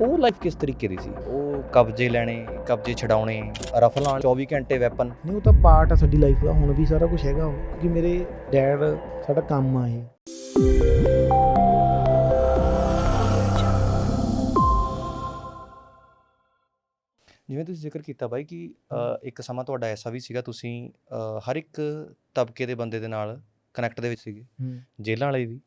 ਉਹ ਲਾਈਫ ਕਿਸ ਤਰੀਕੇ ਦੀ ਸੀ? ਉਹ ਕਬਜ਼ੇ ਲੈਣੇ ਕਬਜ਼ੇ ਛਡਾਉਣੇ ਰਫਲਾਂ 24 ਘੰਟੇ ਵੈਪਨ ਨਹੀਂ ਉਹ ਤਾਂ ਪਾਰਟ ਆ ਸਾਡੀ ਲਾਈਫ ਦਾ ਹੁਣ ਵੀ ਸਾਰਾ ਕੁਝ ਹੈਗਾ ਉਹ। ਕਿਉਂਕਿ ਮੇਰੇ ਡੈਡ ਸਾਡਾ ਕੰਮ ਆ ਇਹ। ਜਿਵੇਂ ਤੁਸੀਂ ਜ਼ਿਕਰ ਕੀਤਾ ਬਾਈ ਕਿ ਇੱਕ ਸਮਾਂ ਤੁਹਾਡਾ ਐਸਾ ਵੀ ਸੀਗਾ ਤੁਸੀਂ ਹਰ ਇੱਕ ਤਬਕੇ ਦੇ ਬੰਦੇ ਦੇ ਨਾਲ ਕਨੈਕਟ ਦੇ ਵਿੱਚ ਸੀਗੇ। ਹੂੰ। ਜੇਲ੍ਹਾਂ ਵਾਲੇ ਵੀ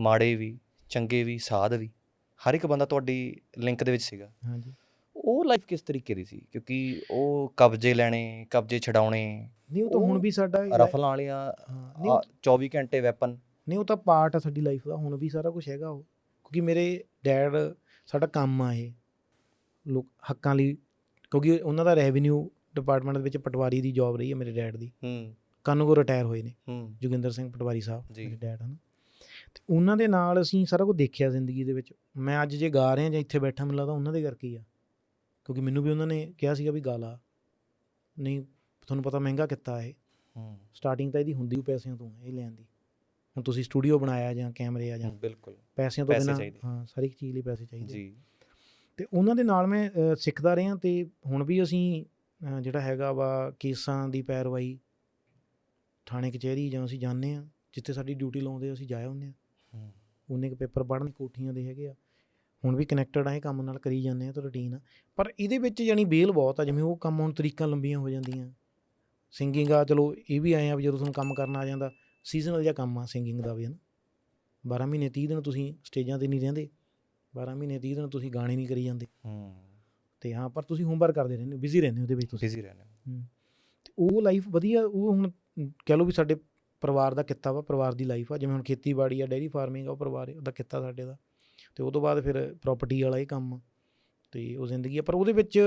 ਮਾੜੇ ਵੀ ਚੰਗੇ ਵੀ ਸਾਧ ਵੀ। ਹਰ ਇੱਕ ਬੰਦਾ ਤੁਹਾਡੀ ਲਿੰਕ ਦੇ ਵਿੱਚ ਸੀਗਾ। ਹਾਂਜੀ। ਉਹ ਲਾਈਫ ਕਿਸ ਤਰੀਕੇ ਦੀ ਸੀ? ਕਿਉਂਕਿ ਉਹ ਕਬਜ਼ੇ ਲੈਣੇ ਕਬਜ਼ੇ ਛਡਾਉਣੇ ਨਹੀਂ ਉਹ ਤਾਂ ਹੁਣ ਵੀ ਸਾਡਾ ਰਫਲਾਂ ਵਾਲੀਆਂ ਹਾਂ, ਨਹੀਂ ਆ, ਉਹ- 24 ਘੰਟੇ ਵੈਪਨ ਨਹੀਂ ਉਹ ਤਾਂ ਪਾਰਟ ਆ ਸਾਡੀ ਲਾਈਫ ਦਾ ਹੁਣ ਵੀ ਸਾਰਾ ਕੁਝ ਹੈਗਾ ਉਹ। ਕਿਉਂਕਿ ਮੇਰੇ ਡੈਡ ਸਾਡਾ ਕੰਮ ਆ ਇਹ। ਲੋਕ ਹੱਕਾਂ ਲਈ ਕਿਉਂਕਿ ਉਹਨਾਂ ਦਾ ਰੈਵਨਿਊ ਡਿਪਾਰਟਮੈਂਟ ਦੇ ਵਿੱਚ ਪਟਵਾਰੀ ਦੀ ਜੌਬ ਰਹੀ ਹੈ ਮੇਰੇ ਡੈਡ ਦੀ। ਹੂੰ। ਕਾਨੂੰਗੋ ਰਿਟਾਇਰ ਹੋਏ ਨੇ। ਹੂੰ। ਜੋਗਿੰਦਰ ਸਿੰਘ ਪਟਵਾਰੀ ਸਾਹਿਬ। ਮੇਰੇ ਡੈਡ ਹਨ। ਉਹਨਾਂ ਦੇ ਨਾਲ ਅਸੀਂ ਸਾਰਾ ਕੁਝ ਦੇਖਿਆ ਜ਼ਿੰਦਗੀ ਦੇ ਵਿੱਚ। ਮੈਂ ਅੱਜ ਜੇ ਗਾ ਰਿਹਾ ਜਾਂ ਇੱਥੇ ਬੈਠਾ ਮੈਨੂੰ ਲੱਗਦਾ ਉਹਨਾਂ ਦੇ ਕਰਕੇ ਹੀ ਆ। ਕਿਉਂਕਿ ਮੈਨੂੰ ਵੀ ਉਹਨਾਂ ਨੇ ਕਿਹਾ ਸੀਗਾ ਵੀ ਗਾ ਲਾ। ਨਹੀਂ ਤੁਹਾਨੂੰ ਪਤਾ ਮਹਿੰਗਾ ਕੀਤਾ ਇਹ। ਹੂੰ। ਸਟਾਰਟਿੰਗ ਤਾਂ ਇਹਦੀ ਹੁੰਦੀ ਉਹ ਪੈਸਿਆਂ ਤੋਂ ਇਹ ਲੈਣ ਦੀ। ਹੁਣ ਤੁਸੀਂ ਸਟੂਡੀਓ ਬਣਾਇਆ ਜਾਂ ਕੈਮਰੇ ਆ ਜਾਂ ਬਿਲਕੁਲ। ਪੈਸਿਆਂ ਤੋਂ ਬਿਨਾਂ। ਹਾਂ ਸਾਰੀ ਚੀਜ਼ ਲਈ ਪੈਸੇ ਚਾਹੀਦੇ। ਜੀ। ਤੇ ਉਹਨਾਂ ਦੇ ਨਾਲ ਮੈਂ ਸਿੱਖਦਾ ਰਿਹਾ ਤੇ ਹੁਣ ਵੀ ਅਸੀਂ ਜਿਹੜਾ ਹੈਗਾ ਵਾ ਕੇਸਾਂ ਦੀ ਪੈਰਵਾਈ ਥਾਣੇ ਕਚਹਿਰੀ ਜਾਂ ਅਸੀਂ ਜਾਂਦੇ ਆ ਜਿੱਥੇ ਸਾਡੀ ਡਿਊਟੀ ਲਾਉਂਦੇ ਅਸੀਂ ਜਾ ਆਉਂਦੇ ਆ ਹੂੰ। ਉਹਨੇ ਕੁ ਪੇਪਰ ਪੜ੍ਹਨ ਕੋਠੀਆਂ ਦੇ ਹੈਗੇ ਆ। ਹੁਣ ਵੀ ਕਨੈਕਟਡ ਆ ਇਹ ਕੰਮ ਨਾਲ ਕਰੀ ਜਾਂਦੇ ਆ ਤਾਂ ਰੁਟੀਨ ਆ। ਪਰ ਇਹਦੇ ਵਿੱਚ ਜਾਨੀ ਬੇਲ ਬਹੁਤ ਆ ਜਿਵੇਂ ਉਹ ਕੰਮ ਹੁਣ ਤਰੀਕਾਂ ਲੰਬੀਆਂ ਹੋ ਜਾਂਦੀਆਂ। ਸਿੰਗਿੰਗ ਆ ਚਲੋ ਇਹ ਵੀ ਆਏ ਆ ਵੀ ਜਦੋਂ ਤੁਹਾਨੂੰ ਕੰਮ ਕਰਨਾ ਆ ਜਾਂਦਾ ਸੀਜ਼ਨਲ ਜਿਹਾ ਕੰਮ ਆ ਸਿੰਗਿੰਗ ਦਾ ਵੀ ਹੈ ਨਾ 12 ਮਹੀਨੇ 30 ਦਿਨ ਤੁਸੀਂ ਸਟੇਜਾਂ ਤੇ ਨਹੀਂ ਰਹਿੰਦੇ। 12 ਮਹੀਨੇ 30 ਦਿਨ ਤੁਸੀਂ ਗਾਣੇ ਨਹੀਂ ਕਰੀ ਜਾਂਦੇ। ਹੂੰ। ਤੇ ਹਾਂ ਪਰ ਤੁਸੀਂ ਹੋਮਵਰਕ ਕਰਦੇ ਰਹਿੰਦੇ ਹੋ ਬਿਜ਼ੀ ਰਹਿੰਦੇ ਹੋ ਉਹਦੇ ਵਿੱਚ ਤੁਸੀਂ। ਬਿਜ਼ੀ ਰਹਿੰਦੇ ਹੋ। ਤੇ ਉਹ ਲਾਈਫ ਵਧੀਆ ਉਹ ਹੁਣ ਕਹਿ ਲਓ ਵੀ ਸਾਡੇ ਪਰਿਵਾਰ ਦਾ ਕਿੱਤਾ ਵਾ ਪਰਿਵਾਰ ਦੀ ਲਾਈਫ ਆ ਜਿਵੇਂ ਹੁਣ ਖੇਤੀਬਾੜੀ ਆ ਡੇਅਰੀ ਫਾਰਮਿੰਗ ਆ ਉਹ ਪਰਿਵਾਰ ਦਾ ਕਿੱਤਾ ਸਾਡੇ ਦਾ। ਤੇ ਉਹ ਤੋਂ ਬਾਅਦ ਫਿਰ ਪ੍ਰਾਪਰਟੀ ਵਾਲਾ ਇਹ ਕੰਮ ਤੇ ਉਹ ਜ਼ਿੰਦਗੀ ਆ। ਪਰ ਉਹਦੇ ਵਿੱਚ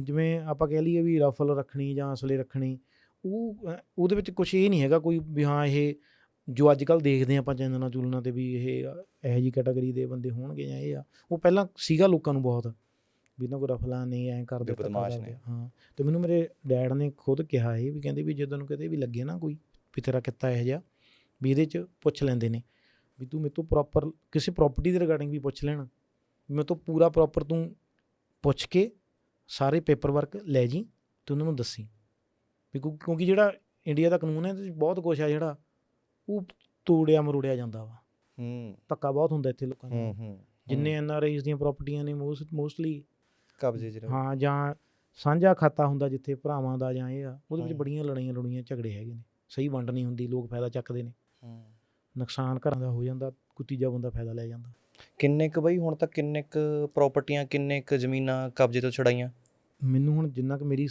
ਜਿਵੇਂ ਆਪਾਂ ਕਹਿ ਲਈਏ ਵੀ ਰਫਲ ਰੱਖਣੀ ਜਾਂ ਅਸਲੇ ਰੱਖਣੀ ਉਹ ਉਹਦੇ ਵਿੱਚ ਕੁਝ ਇਹ ਨਹੀਂ ਹੈਗਾ ਕੋਈ ਵੀ ਹਾਂ ਇਹ ਜੋ ਅੱਜ ਕੱਲ ਦੇਖਦੇ ਆਪਾਂ ਚੈਨਲਾਂ ਚੂਲਨਾਂ ਤੇ ਵੀ ਇਹ ਇਹੋ ਜੀ ਕੈਟਾਗਰੀ ਦੇ ਬੰਦੇ ਹੋਣਗੇ ਜਾਂ ਇਹ ਆ। ਉਹ ਪਹਿਲਾਂ ਸੀਗਾ ਲੋਕਾਂ ਨੂੰ ਬਹੁਤ ਵੀ ਇਹਨਾਂ ਕੋਲ ਰਫਲਾਂ ਨਹੀਂ ਐਂ ਕਰਦੇ ਬਦਮਾਸ਼ ਨੇ। ਹਾਂ। ਤੇ ਮੈਨੂੰ ਮੇਰੇ ਡੈਡ ਨੇ ਖੁਦ ਕਿਹਾ ਇਹ ਵੀ ਕਹਿੰਦੇ ਵੀ ਜਦੋਂ ਨੂੰ ਕਿਤੇ ਵੀ ਲੱਗੇ ਨਾ ਕੋਈ ਵੀ ਤੇਰਾ ਕਿੱਤਾ ਇਹੋ ਜਿਹਾ ਵੀ ਇਹਦੇ 'ਚ ਪੁੱਛ ਲੈਂਦੇ ਨੇ ਵੀ ਤੂੰ ਮੇਰੇ ਤੋਂ ਪ੍ਰੋਪਰ ਕਿਸੇ ਪ੍ਰਾਪਰਟੀ ਦੇ ਰਿਗਾਰਡਿੰਗ ਵੀ ਪੁੱਛ ਲੈਣ ਮੇਰੇ ਤੋਂ ਪੂਰਾ ਪ੍ਰੋਪਰ ਤੂੰ ਪੁੱਛ ਕੇ ਸਾਰੇ ਪੇਪਰ ਵਰਕ ਲੈ ਜੀ ਤੇ ਉਹਨਾਂ ਨੂੰ ਦੱਸੀ। ਵੀ ਕਿਉਂ- ਕਿਉਂਕਿ ਜਿਹੜਾ ਇੰਡੀਆ ਦਾ ਕਾਨੂੰਨ ਹੈ 'ਚ ਬਹੁਤ ਕੁਛ ਆ ਜਿਹੜਾ ਉਹ ਤੋੜਿਆ ਮਰੋੜਿਆ ਜਾਂਦਾ ਵਾ। ਹੂੰ। ਧੱਕਾ ਬਹੁਤ ਹੁੰਦਾ ਇੱਥੇ ਲੋਕਾਂ ਹੂੰ ਨੂੰ ਹੂੰ। ਜਿੰਨੇ ਐਨ ਆਰ ਆਈਜ਼ ਦੀਆਂ ਪ੍ਰਾਪਰਟੀਆਂ ਨੇ ਮੋਸਟਲੀ ਕਬਜ਼ੇ ਚ। ਹਾਂ ਜਾਂ ਸਾਂਝਾ ਖਾਤਾ ਹੁੰਦਾ ਜਿੱਥੇ ਭਰਾਵਾਂ ਦਾ ਜਾਂ ਇਹ ਆ ਉਹਦੇ ਵਿੱਚ ਹੂੰ। ਬੜੀਆਂ ਲੜਾਈਆਂ ਲੜੂਈਆਂ ਝਗੜੇ ਹੈਗੇ ਨੇ। ਸਹੀ ਵੰਡ ਨਹੀਂ ਹੁੰਦੀ ਲੋਕ ਫਾਇਦਾ ਚੱਕਦੇ ਨੇ। ਨੁਕਸਾਨ ਘਰਾਂ ਦਾ ਹੋ ਜਾਂਦਾ ਕੋਈ ਤੀਜਾ ਬੰਦਾ ਫਾਇਦਾ ਲੈ ਜਾਂਦਾ। ਕਿੰਨੇ ਕੁ ਬਈ ਹੁਣ ਤੱਕ ਕਿੰਨੇ ਕੁ ਪ੍ਰਾਪਰਟੀਆਂ ਕਿੰਨੇ ਕੁ ਜ਼ਮੀਨਾਂ ਕਬਜ਼ੇ ਤੋਂ ਛੜਾਈਆਂ ਮੈਨੂੰ ਹੁਣ ਜਿੰਨਾ ਕਿ ਮੇਰੀ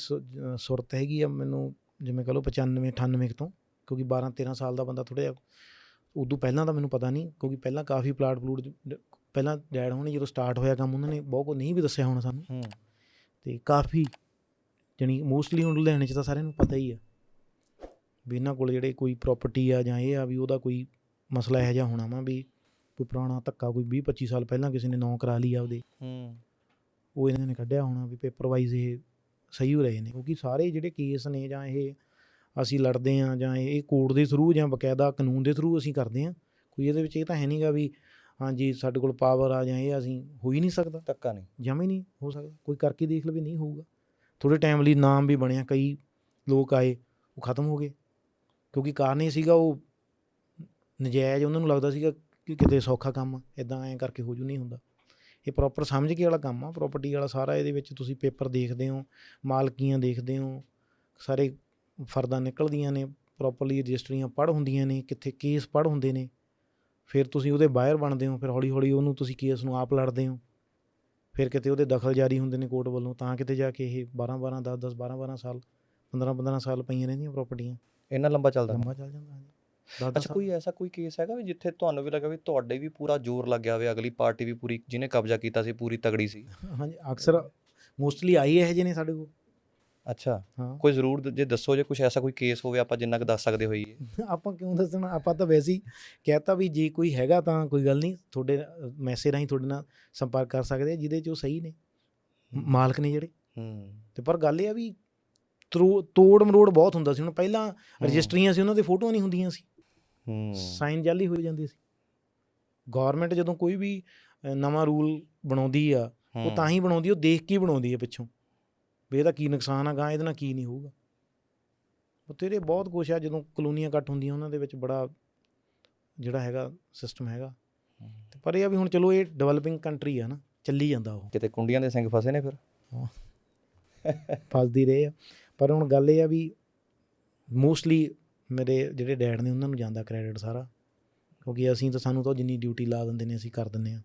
ਸੁਰਤ ਹੈਗੀ ਆ ਮੈਨੂੰ ਜਿਵੇਂ ਕਹ ਲਓ 95 98 ਕੁ ਤੋਂ ਕਿਉਂਕਿ 12 13 ਸਾਲ ਦਾ ਬੰਦਾ ਥੋੜਾ ਜਿਹਾ ਉਦੋਂ ਪਹਿਲਾਂ ਤਾਂ ਮੈਨੂੰ ਪਤਾ ਨਹੀਂ ਕਿਉਂਕਿ ਪਹਿਲਾਂ ਕਾਫੀ ਪਲਾਟ ਪਲੂਟ ਪਹਿਲਾਂ ਡੈਡ ਹੋਣੀ ਜਦੋਂ ਸਟਾਰਟ ਹੋਇਆ ਕੰਮ ਉਹਨਾਂ ਨੇ ਬਹੁਤ ਕੁਝ ਨਹੀਂ ਵੀ ਦੱਸਿਆ ਹੋਣਾ ਸਾਨੂੰ। ਹੂੰ। ਤੇ ਕਾਫੀ ਜਣੀ ਮੋਸਟਲੀ ਹੁਣ ਲੁਧਿਆਣੇ 'ਚ ਤਾਂ ਸਾਰਿਆਂ ਨੂੰ ਪਤਾ ਹੀ ਆ। ਵੀ ਇਹਨਾਂ ਕੋਲ ਜਿਹੜੇ ਕੋਈ ਪ੍ਰਾਪਰਟੀ ਆ ਜਾਂ ਇਹ ਆ ਵੀ ਉਹਦਾ ਕੋਈ ਮਸਲਾ ਇਹੋ ਜਿਹਾ ਹੋਣਾ ਵਾ ਵੀ ਕੋਈ ਪੁਰਾਣਾ ਧੱਕਾ ਕੋਈ 20 25 ਸਾਲ ਪਹਿਲਾਂ ਕਿਸੇ ਨੇ ਨੌ ਕਰਾ ਲਈ ਆ ਉਹਦੇ। ਹੂੰ। ਉਹ ਇਹਨਾਂ ਨੇ ਕੱਢਿਆ ਹੋਣਾ ਵੀ ਪੇਪਰ ਵਾਈਜ਼ ਇਹ ਸਹੀ ਹੋ ਰਹੇ ਨੇ ਕਿਉਂਕਿ ਸਾਰੇ ਜਿਹੜੇ ਕੇਸ ਨੇ ਜਾਂ ਇਹ ਅਸੀਂ ਲੜਦੇ ਆ ਜਾਂ ਇਹ ਕੋਰਟ ਦੇ ਥਰੂ ਜਾਂ ਬਕਾਇਦਾ ਕਾਨੂੰਨ ਦੇ ਥਰੂ ਅਸੀਂ ਕਰਦੇ ਆ ਕੋਈ ਇਹਦੇ ਵਿੱਚ ਇਹ ਤਾਂ ਹੈ ਨਹੀਂਗਾ ਵੀ ਹਾਂਜੀ ਸਾਡੇ ਕੋਲ ਪਾਵਰ ਆ ਜਾਂ ਇਹ ਅਸੀਂ ਹੋ ਹੀ ਨਹੀਂ ਸਕਦਾ। ਧੱਕਾ ਨਹੀਂ। ਜਮਾ ਨਹੀਂ ਹੋ ਸਕਦਾ। ਕੋਈ ਕਰਕੇ ਦੇਖ ਲਵੇ ਨਹੀਂ ਹੋਊਗਾ। ਥੋੜੇ ਟਾਈਮ ਲਈ ਨਾਮ ਵੀ ਬਣਿਆ ਕਈ ਲੋਕ ਆਏ ਉਹ ਖਤਮ ਹੋ ਗਏ। ਕਿਉਂਕਿ ਕਾਰਨ ਇਹ ਸੀਗਾ, ਉਹ ਨਜਾਇਜ਼ ਉਹਨਾਂ ਨੂੰ ਲੱਗਦਾ ਸੀਗਾ ਕਿ ਕਿਤੇ ਸੌਖਾ ਕੰਮ ਇਦਾਂ ਐਂ ਕਰਕੇ ਹੋ ਜੂ, ਨਹੀਂ ਹੁੰਦਾ। ਇਹ ਪ੍ਰੋਪਰ ਸਮਝ ਕੇ ਵਾਲਾ ਕੰਮ ਆ ਪ੍ਰਾਪਰਟੀ ਵਾਲਾ ਸਾਰਾ, ਇਹਦੇ ਵਿੱਚ ਤੁਸੀਂ ਪੇਪਰ ਦੇਖਦੇ ਹੋ, ਮਾਲਕੀਆਂ ਦੇਖਦੇ ਹੋ, ਸਾਰੇ ਫਰਦਾਂ ਨਿਕਲਦੀਆਂ ਨੇ ਪ੍ਰੋਪਰਲੀ ਰਜਿਸਟਰੀਆਂ ਪੜ੍ਹ ਹੁੰਦੀਆਂ ਨੇ, ਕਿੱਥੇ ਕੇਸ ਪੜ੍ਹ ਹੁੰਦੇ ਨੇ, ਫਿਰ ਤੁਸੀਂ ਉਹਦੇ ਬਾਹਰ ਬਣਦੇ ਹੋ, ਫਿਰ ਹੌਲੀ ਹੌਲੀ ਉਹਨੂੰ ਤੁਸੀਂ ਕੇਸ ਨੂੰ ਆਪ ਲੜਦੇ ਹੋ। ਫਿਰ ਕਿਤੇ ਉਹਦੇ ਦਖਲ ਜਾਰੀ ਹੁੰਦੇ ਨੇ ਕੋਰਟ ਵੱਲੋਂ, ਤਾਂ ਕਿਤੇ ਜਾ ਕੇ ਇਹ 12 12 10 10 12 12 ਸਾਲ 15 15 ਸਾਲ ਪਈਆਂ ਰਹਿੰਦੀਆਂ ਪ੍ਰਾਪਰਟੀਆਂ ਇੰਨਾ ਲੰਬਾ ਚੱਲਦਾ। ਲੰਬਾ ਚੱਲ ਜਾਂਦਾ ਹਾਂਜੀ। 10 ਅੱਛਾ ਕੋਈ ਐਸਾ ਕੋਈ ਕੇਸ ਹੈਗਾ ਵੀ ਜਿੱਥੇ ਤੁਹਾਨੂੰ ਵੀ ਲੱਗਾ ਵੀ ਤੁਹਾਡੇ ਵੀ ਪੂਰਾ ਜ਼ੋਰ ਲੱਗਿਆ ਹੋਵੇ ਅਗਲੀ ਪਾਰਟੀ ਵੀ ਪੂਰੀ ਜਿਹਨੇ ਕਬਜ਼ਾ ਕੀਤਾ ਸੀ ਪੂਰੀ ਤਗੜੀ ਸੀ? ਹਾਂਜੀ ਅਕਸਰ ਮੋਸਟਲੀ ਆਈ ਇਹੋ ਜਿਹੇ ਨੇ ਸਾਡੇ ਕੋਲ। ਅੱਛਾ ਕੋਈ ਜ਼ਰੂਰ ਜੇ ਦੱਸੋ ਜੇ ਕੁਝ ਐਸਾ ਕੋਈ ਕੇਸ ਹੋਵੇ ਆਪਾਂ ਜਿੰਨਾ ਕੁ ਦੱਸ ਸਕਦੇ ਹੋਈਏ। ਆਪਾਂ ਕਿਉਂ ਦੱਸਣਾ? ਆਪਾਂ ਤਾਂ ਵੈਸੇ ਹੀ ਕਹਿਤਾ ਵੀ ਜੇ ਕੋਈ ਹੈਗਾ ਤਾਂ ਕੋਈ ਗੱਲ ਨਹੀਂ ਤੁਹਾਡੇ ਮੈਸੇਜ ਰਾਹੀਂ ਤੁਹਾਡੇ ਨਾਲ ਸੰਪਰਕ ਕਰ ਸਕਦੇ ਆ ਜਿਹਦੇ ਚ ਉਹ ਸਹੀ ਨੇ। ਮਾਲਕ ਨੇ ਜਿਹੜੇ। ਹੂੰ। ਤੇ ਪਰ ਗੱਲ ਇਹ ਆ ਵੀ ਤੋੜ ਮਰੋੜ ਬਹੁਤ ਹੁੰਦਾ ਸੀ। ਹੁਣ ਪਹਿਲਾਂ ਰਜਿਸਟਰੀਆਂ ਸੀ ਉਹਨਾਂ ਦੇ ਫੋਟੋਆਂ ਨਹੀਂ ਹੁੰਦੀਆਂ ਸੀ। ਹੂੰ। ਸਾਈਨ ਜਾਲੀ ਹੋ ਜਾਂਦੇ ਸੀ। ਗਵਰਨਮੈਂਟ ਜਦੋਂ ਕੋਈ ਵੀ ਨਵਾਂ ਰੂਲ ਬਣਾਉਂਦੀ ਆ ਉਹ ਤਾਂ ਹੀ ਬਣਾਉਂਦੀ ਉਹ ਦੇਖ ਕੇ ਬਣਾਉਂਦੀ ਆ ਪਿੱਛੋਂ। ਵੀ ਇਹਦਾ ਕੀ ਨੁਕਸਾਨ ਆ ਗਾਂ ਇਹਦੇ ਨਾਲ ਕੀ ਨਹੀਂ ਹੋਊਗਾ। ਬਥੇਰੇ ਬਹੁਤ ਕੁਛ ਆ ਜਦੋਂ ਕਲੋਨੀਆਂ ਕੱਟ ਹੁੰਦੀਆਂ ਉਹਨਾਂ ਦੇ ਵਿੱਚ ਬੜਾ ਜਿਹੜਾ ਹੈਗਾ ਸਿਸਟਮ ਹੈਗਾ। ਪਰ ਇਹ ਆ ਵੀ ਹੁਣ ਚਲੋ ਇਹ ਡਿਵੈਲਪਿੰਗ ਕੰਟਰੀ ਆ ਨਾ ਚੱਲੀ ਜਾਂਦਾ ਉਹ। ਕਿਤੇ ਕੁੰਡੀਆਂ ਦੇ ਸਿੰਘ ਫਸੇ ਨੇ ਫਿਰ? ਫਸਦੀ ਰਹੇ ਆ। ਪਰ ਹੁਣ ਗੱਲ ਇਹ ਆ ਵੀ ਮੋਸਟਲੀ ਮੇਰੇ ਜਿਹੜੇ ਡੈਡ ਨੇ ਉਹਨਾਂ ਨੂੰ ਜਾਂਦਾ ਕ੍ਰੈਡਿਟ ਸਾਰਾ, ਕਿਉਂਕਿ ਅਸੀਂ ਤਾਂ ਸਾਨੂੰ ਤਾਂ ਜਿੰਨੀ ਡਿਊਟੀ ਲਾ ਦਿੰਦੇ ਨੇ, ਅਸੀਂ ਕਰ ਦਿੰਦੇ ਆ